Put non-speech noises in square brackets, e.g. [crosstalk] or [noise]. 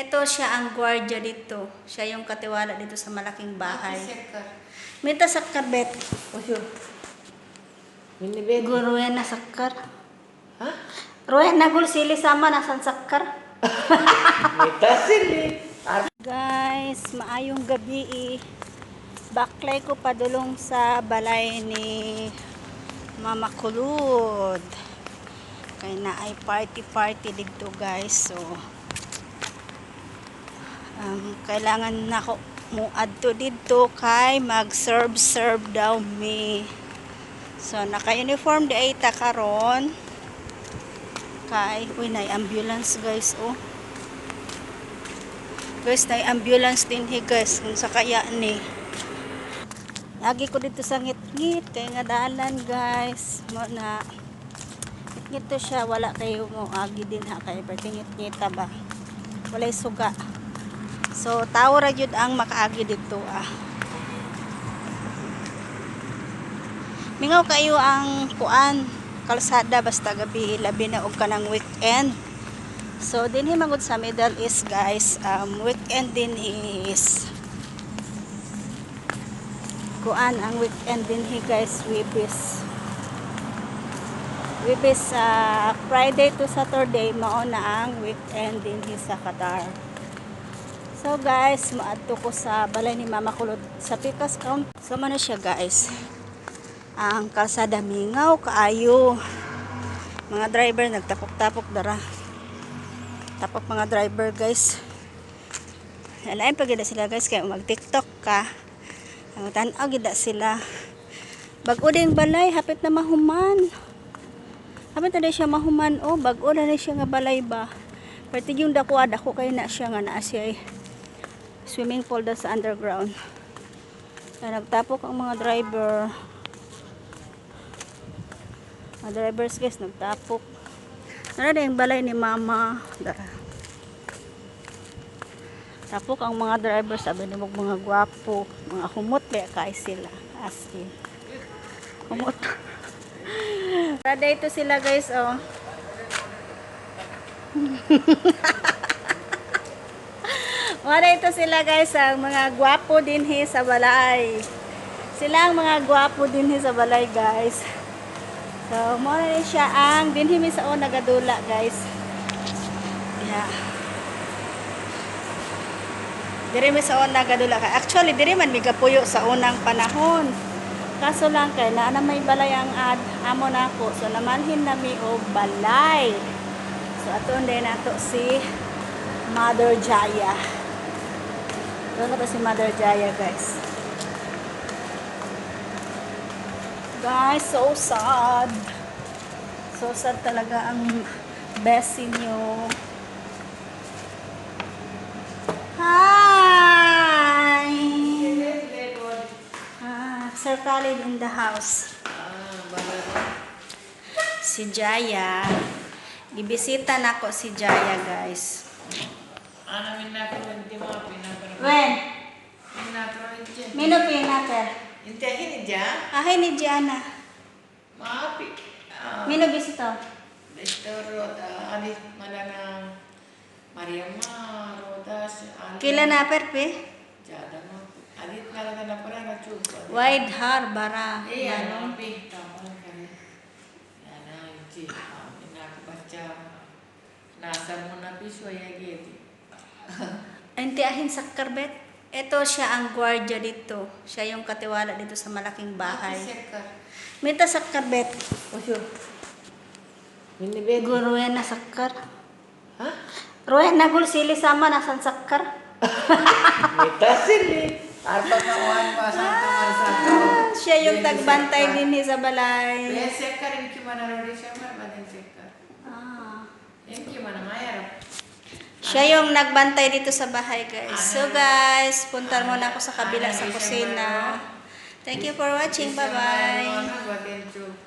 Ito siya ang gwardiya dito. Siya yung katiwala dito sa malaking bahay. Sakar. Mita sakkar bet. Oyo. Minibed. Guru yan na sakkar. Ha? Royan na gul sili sama nasan sakkar. [laughs] Mita sili. Ar Guys, maayong gabi eh. Baklay ko padulong sa balay ni Mama Kulud. Kaya na ay party-party dito guys. So, um, kailangan na ko mo adto dito kay mag-serve-serve daw me. So, naka-uniform di ay ta karon. Kay, uy, na ambulance guys, oh. Guys, na ambulance din hi guys, kung sa kaya ni. Lagi ko dito sa ngit-ngit, kay nga dalan guys. Mo na, ngit to siya, wala kayo mo agi din ha, kay pertingit-ngita ba. Walay suga. So, tao ra jud ang makaagi dito ah. Mingaw kayo ang kuan kalsada basta gabi labi na og kanang weekend. So, dinhi magud sa Middle East, guys, um, weekend din is kuan ang weekend din hi guys, Wibis. Wibis sa Friday to Saturday mao na ang weekend din hi sa Qatar. So guys, maadto ko sa balay ni Mama Kulod sa Picas County. So man siya guys. Ang kalsada mingaw kaayo. Mga driver nagtapok-tapok dara tapos mga driver guys alain pag gida sila guys kaya mag tiktok ka ang tanaw sila bago din balay hapit na mahuman hapit na siya mahuman oh bago na siya nga balay ba pati yung dako dako kayo na siya nga naa siya eh. Swimming pool daw sa underground kaya nagtapok ang mga driver mga drivers guys nagtapok Nara na yung balay ni mama. Tapok ang mga driver, sabi ni mga gwapo, mga humot ba kay sila. Asin. Humot. [laughs] Tara ito sila guys, oh. [laughs] Wala ito sila guys, ang mga gwapo din he sa balay. Sila ang mga gwapo din he sa balay guys. So, mo siya ang dinhimi sa o nagadula, guys. Yeah. Diri mi sa o nagadula ka. Actually, diri man mi gapuyo sa unang panahon. Kaso lang kay na na may balay ang ad amo nako. So namanhin na mi og balay. So aton din nato si Mother Jaya. Ito na si Mother Jaya, guys. Guys, so sad. So sad talaga ang best inyo. Hi! Ah, Sir Khalid in the house. Ah. Si Jaya. Bibisita na ko si Jaya, guys. Hindi mo pinakro. When? Mino pinater. Inte ahini ja? Ahini jana. Maapi. Ah. Mino bisito? Bisito roda ali ah, malana Mariamma roda Kila na perpe? Jada no. Ali nalada na pala na chupa. Wide har bara. Eh iya, ano pi tamal kare. Yana ah, ichi. Minaka bacha. Nasa muna gitu. [laughs] piswa yageti. Ya geti. Anti ahin sa karbet. Ito siya ang gwardiya dito. Siya yung katiwala dito sa malaking bahay. Mita sa karbet. Oyo. Minibed. Guru yan na sakkar. Ha? Royan na gul sili sama nasan sakkar. [laughs] Mita sili. Arpa kawan pa sa kamar sa Ah, siya yung tagbantay din sa balay. Kaya sekar yung kimana rodi siya ba din sekar. Ah. Yung kimana mayar. Siya yung nagbantay dito sa bahay, guys. So, guys, punta muna ako sa kabila sa kusina. Thank you for watching. Bye-bye.